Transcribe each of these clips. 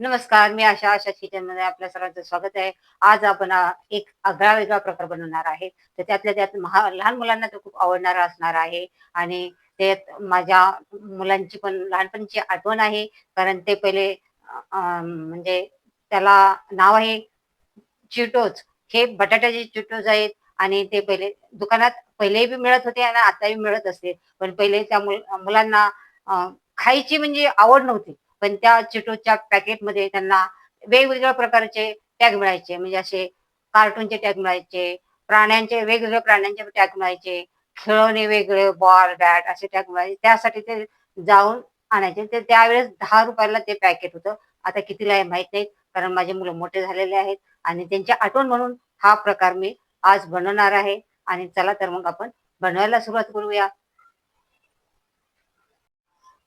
नमस्कार मी आशा आशा किचन आपल्या सर्वांचं स्वागत आहे. आज आपण एक आगळा वेगळा प्रकार बनवणार आहे. तर त्यातल्या त्यात महा लहान मुलांना तो खूप आवडणारा असणार आहे आणि ते माझ्या मुलांची पण लहानपणीची आठवण आहे. कारण ते पहिले म्हणजे त्याला नाव आहे चिटोज हे बटाट्याचे चिटोज आहेत आणि ते पहिले दुकानात पहिलेही बी मिळत होते आणि आताही मिळत असते. पण पहिले त्या मुलांना खायची म्हणजे आवड नव्हती. पण त्या चिटोच्या पॅकेटमध्ये त्यांना वेगवेगळ्या प्रकारचे टॅग मिळायचे. म्हणजे असे कार्टूनचे टॅग मिळायचे प्राण्यांचे वेगवेगळ्या प्राण्यांचे टॅग मिळायचे खेळवणे वेगळे बॉल बॅट असे टॅग मिळायचे. त्यासाठी ते जाऊन आणायचे. ते त्यावेळेस दहा रुपयाला ते पॅकेट होतं. आता कितीला आहे माहीत नाही कारण माझे मुलं मोठे झालेले आहेत आणि त्यांची आठवण म्हणून हा प्रकार मी आज बनवणार आहे. आणि चला तर मग आपण बनवायला सुरुवात करूया.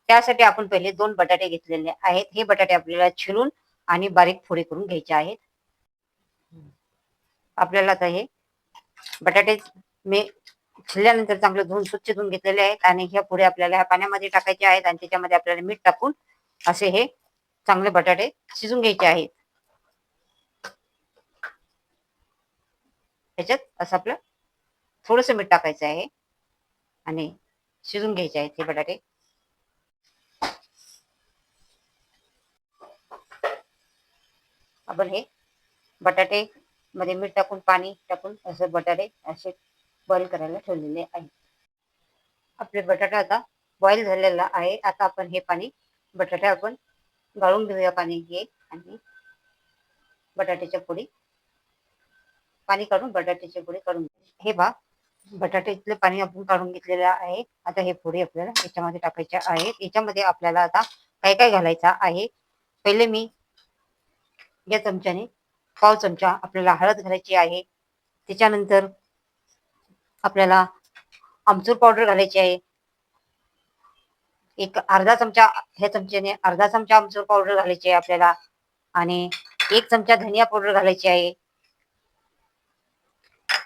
त्यासाठी आपण पहिले दोन बटाटे घेतलेले आहेत. हे बटाटे आपल्याला छिलून आणि बारीक फोडी करून घ्यायचे आहेत. आपल्याला आता हे बटाटे मी छिलल्यानंतर चांगलं धुवून स्वच्छ धुवून घेतलेले आहेत आणि ह्या पुढे आपल्याला ह्या पाण्यामध्ये टाकायचे आहेत आणि त्याच्यामध्ये आपल्याला मीठ टाकून असे हे चांगले बटाटे शिजून घ्यायचे आहेत. त्याच्यात असं आपलं थोडस मीठ टाकायचं आहे आणि शिजून घ्यायचे आहेत हे बटाटे. आपण हे बटाटे मध्ये मीठ टाकून पाणी टाकून असं बटाटे असे बॉईल करायला ठेवलेले आहे आपले बटाटा आता बॉईल झालेला आहे. आता आपण हे पाणी बटाटा आपण गाळून घेऊया पाणी हे आणि बटाट्याच्या पुडी पाणी काढून बटाट्याच्या पुडी काढून हे बा बटाट्यातलं पाणी आपण काढून घेतलेलं आहे. आता हे पुढे आपल्याला याच्यामध्ये टाकायच्या आहेत याच्यामध्ये आपल्याला आता काय काय घालायचं आहे? पहिले मी या चमच्याने पाव चमचा आपल्याला हळद घालायची आहे. त्याच्यानंतर आपल्याला आमचूर पावडर घालायची आहे. एक अर्धा चमचा ह्या चमच्याने अर्धा चमचा आमचूर पावडर घालायची आहे आपल्याला. आणि एक चमचा धनिया पावडर घालायची आहे.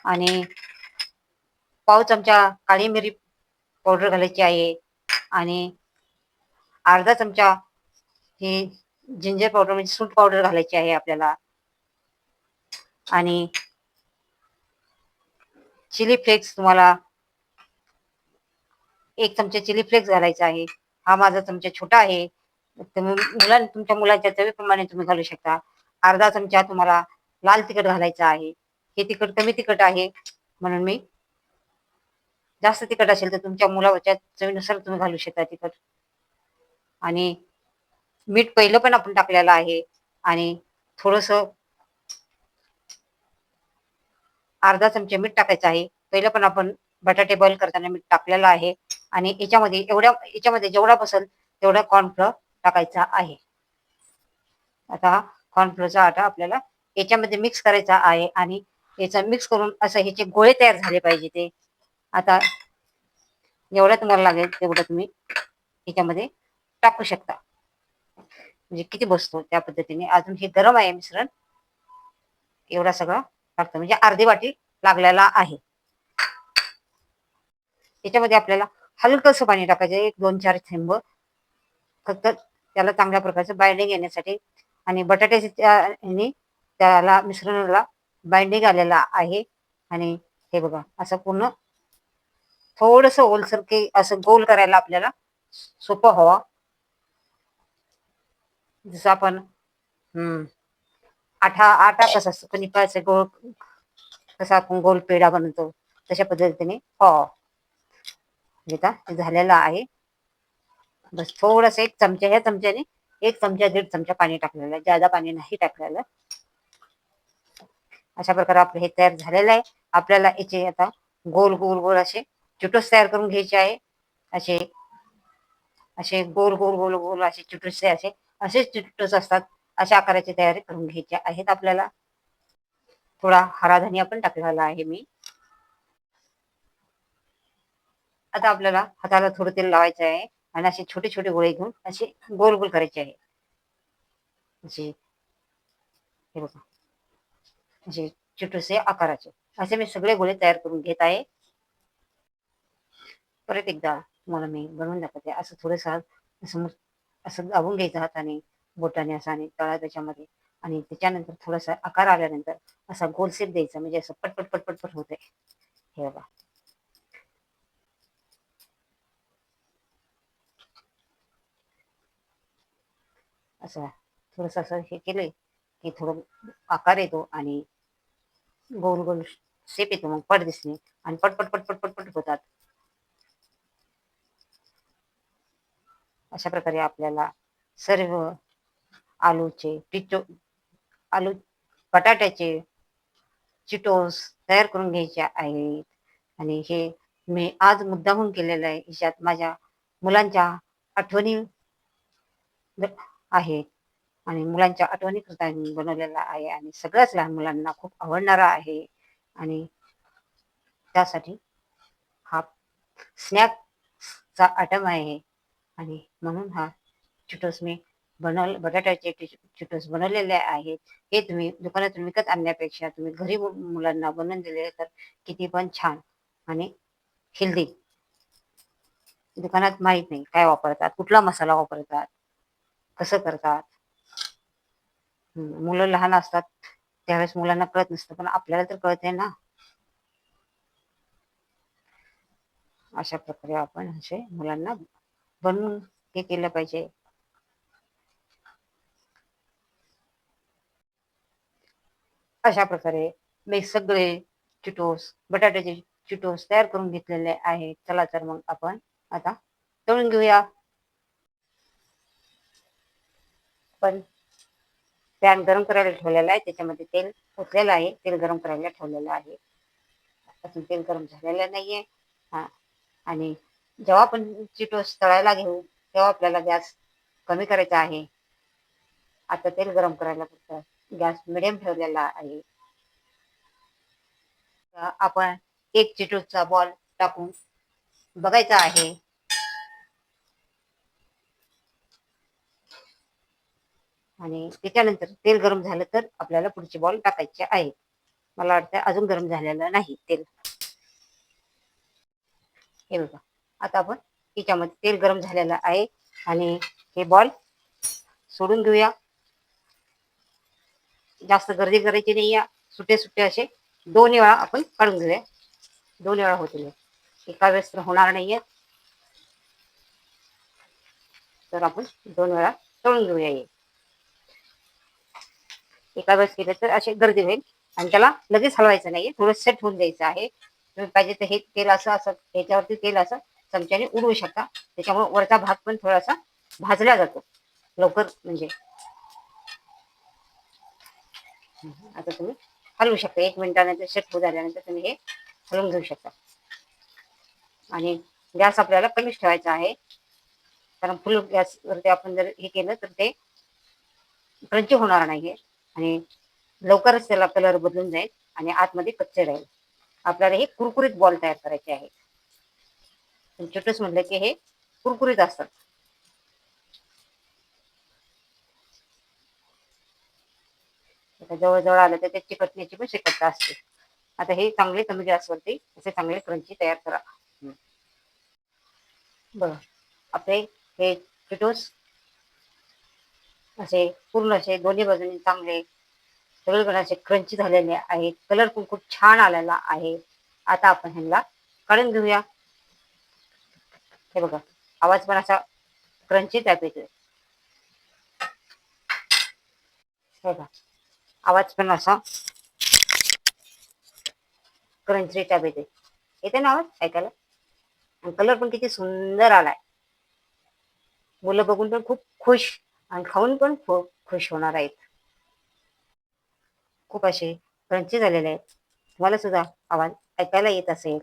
आणि पाव चमचा काळी मिरी पावडर घालायची आहे. आणि अर्धा चमचा ही जिंजर पावडर म्हणजे सूट पावडर घालायची आहे आपल्याला. आणि चिली फ्लेक्स तुम्हाला एक चमचा चिली फ्लेक्स घालायचा आहे. हा माझा चमचा छोटा आहे. तुम्ही मुलां तुमच्या मुलाच्या चवीप्रमाणे तुम्ही घालू शकता. अर्धा चमचा तुम्हाला लाल तिखट घालायचा आहे. हे तिखट कमी तिखट आहे. म्हणून मी जास्त तिखट असेल तर तुमच्या मुलाच्या चवीनुसार तुम्ही घालू शकता तिखट. आणि मीठ पहिलं पण आपण टाकलेलं आहे. आणि थोडस अर्धा चमचे मीठ टाकायचं आहे. पहिलं पण आपण बटाटे बॉईल करताना मीठ टाकलेलं आहे. आणि याच्यामध्ये एवढ्या याच्यामध्ये जेवढा बसल तेवढा कॉर्नफ्लोअर टाकायचा आहे. आता कॉर्नफ्लोअरचा आटा आपल्याला याच्यामध्ये मिक्स करायचा आहे. आणि याचा मिक्स करून असं ह्याचे गोळे तयार झाले पाहिजे ते. आता जेवढं तुम्हाला लागेल तेवढं तुम्ही याच्यामध्ये टाकू शकता. म्हणजे किती बसतो त्या पद्धतीने. अजून हे गरम आहे मिश्रण. एवढा सगळं टाकतो. म्हणजे अर्धी वाटी लागलेला आहे. त्याच्यामध्ये आपल्याला हलकस पाणी टाकायचं. एक दोन चार थेंब. फक्त त्याला चांगल्या प्रकारचं बाइंडिंग येण्यासाठी आणि बटाट्याची त्याला मिश्रणाला बाइंडिंग आलेला आहे. आणि हे बघा असं पूर्ण थोडस ओलसर की असं गोल करायला आपल्याला सोपं हवा. जसं आपण हम्म आठा आटा कसा असतो कणिकाचा गोल कसा आपण गोल पेढा बनवतो तशा पद्धतीने हो. म्हणजे आता झालेला आहे. बस थोडस एक चमचा ह्या चमच्याने एक चमचा दीड चमचा पाणी टाकलेलं आहे. जादा पाणी नाही टाकलेलं. अशा प्रकारे आपलं हे तयार झालेलं आहे. आपल्याला याचे आता गोल गोल गोल असे चुटूस तयार करून घ्यायचे आहे. असे असे गोल गोल गोल गोल असे चुटुसे असे असेच चिट्टूस असतात अशा आकाराची तयारी करून घ्यायची आहेत आपल्याला. थोडा हरा धनिया पण टाकलेला आहे मी. आता आपल्याला हाताला थोडं तेल लावायचं आहे आणि असे छोटे छोटे गोळे घेऊन असे गोल गोल करायचे आहे. असे हे बघा. असे छोटेसे आकाराचे. असे मी सगळे गोळे तयार करून घेत आहे. परत एकदा तुम्हाला मी बनवून दाखवते. असं थोडंसं समोर असं दाबून घ्यायचं हाताने बोटाने असा आणि तळा त्याच्यामध्ये. आणि त्याच्यानंतर थोडासा आकार आल्यानंतर असा गोल शेप द्यायचा म्हणजे असं पटपट पटपट पट होते हे बघा. असं थोडस असं हे केलंय की थोडं आकार येतो आणि गोल गोल शेप येतो मग पट दिसणे. आणि पटपट पटपट पटपट होतात. अशा प्रकारे आपल्याला सर्व आलूचे टिचो आलू बटाट्याचे चिटोस तयार करून घ्यायचे आहेत. आणि हे मी आज मुद्दामून केलेलं आहे. ह्याच्यात माझ्या मुलांच्या आठवणी आहेत आणि मुलांच्या आठवणीकरता मी बनवलेला आहे. आणि सगळ्याच लहान मुलांना खूप आवडणारा आहे. आणि त्यासाठी हा स्नॅकचा आयटम आहे. आणि म्हणून हा चिटोस मी बनवल बटाट्याचे चिटोस बनवलेले आहेत. हे तुम्ही दुकानातून विकत आणण्यापेक्षा तुम्ही घरी मुलांना बनवून दिले तर किती पण छान आणि हेल्दी दुकानात माहीत नाही काय वापरतात कुठला मसाला वापरतात कसं करतात. मुलं लहान असतात त्यावेळेस मुलांना कळत नसतं पण आपल्याला तर कळतंय ना. अशा प्रकारे आपण असे मुलांना बनवून हे केलं पाहिजे. अशा प्रकारे मी सगळे चिटोस बटाट्याचे चिटोस तयार करून घेतलेले आहेत. चला तर मग आपण आता तळून घेऊया. पण पॅन गरम करायला ठेवलेला आहे. त्याच्यामध्ये तेल ओतलेलं आहे. तेल गरम करायला ठेवलेलं आहे. अजून तेल गरम झालेलं नाहीये. हा. आणि जेव्हा आपण चिटोस तळायला घेऊ तेव्हा आपल्याला गॅस कमी करायचा आहे. आता तेल गरम करायला फक्त गॅस मिडियम ठेवलेला आहे. आपण एक चिटोसचा बॉल टाकून बघायचा आहे. आणि त्याच्यानंतर तेल गरम झालं तर आपल्याला पुढचे बॉल टाकायचे आहे मला वाटतं अजून गरम झालेलं नाही तेल. हे बघा. आता आपण याच्यामध्ये तेल गरम झालेलं आहे. आणि हे बॉल सोडून घेऊया. जास्त गर्दी करायची नाही या. सुटे सुटे असे दोन वेळा आपण काढून घेऊया. दोन वेळा होतील एका वेळेस तर होणार नाहीये. तर आपण दोन वेळा तळून घेऊया हे. एका वेळेस केलं तर असे गर्दी होईल. आणि त्याला लगेच हलवायचं नाहीये. थोडं सेट होऊन द्यायचं आहे. तुम्ही पाहिजे तर हे तेल असं असं ह्याच्यावरती तेल असं चमच्याने उडवू शकता. त्याच्यामुळे वरचा भाग पण थोडासा भाजला जातो. लवकर म्हणजे. आता तुम्ही हलवू शकता. एक मिनिटानंतर सेट होऊ झाल्यानंतर तुम्ही हे हलवून घेऊ शकता. आणि गॅस आपल्याला कमीच ठेवायचा आहे. कारण फुल गॅसवरती आपण जर हे केलं तर ते क्रंची होणार नाहीये आणि लवकरच त्याला कलर बदलून जाईल आणि आतमध्ये कच्चे राहील. आपल्याला हे कुरकुरीत बॉल तयार करायचे आहेत छोटस म्हटलं की हे कुरकुरीत असतात. आता जवळजवळ आलं तर ते चिकटण्याची पण शक्यता असते. आता हे चांगले कमी गॅसवरती असे चांगले क्रंची तयार करा. बघा आपले हे चिटोस असे पूर्ण असे दोन्ही बाजूनी चांगले सगळीकडे असे क्रंची झालेले आहेत. कलर पण खूप छान आलेला आहे. आता आपण ह्यांना काढून घेऊया. हे बघा आवाज पण असा क्रंची टाईप येतोय. हे बघा आवाज पण असा क्रंची टाईप येते येते ना आवाज ऐकायला? आणि कलर पण किती सुंदर आलाय. मुलं बघून पण खूप खुश आणि खाऊन पण खूप खुश होणार आहेत. खूप असे क्रंची झालेले आहेत. तुम्हाला सुद्धा आवाज ऐकायला येत असेल.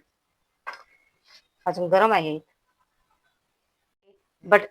अजून गरम आहे. बट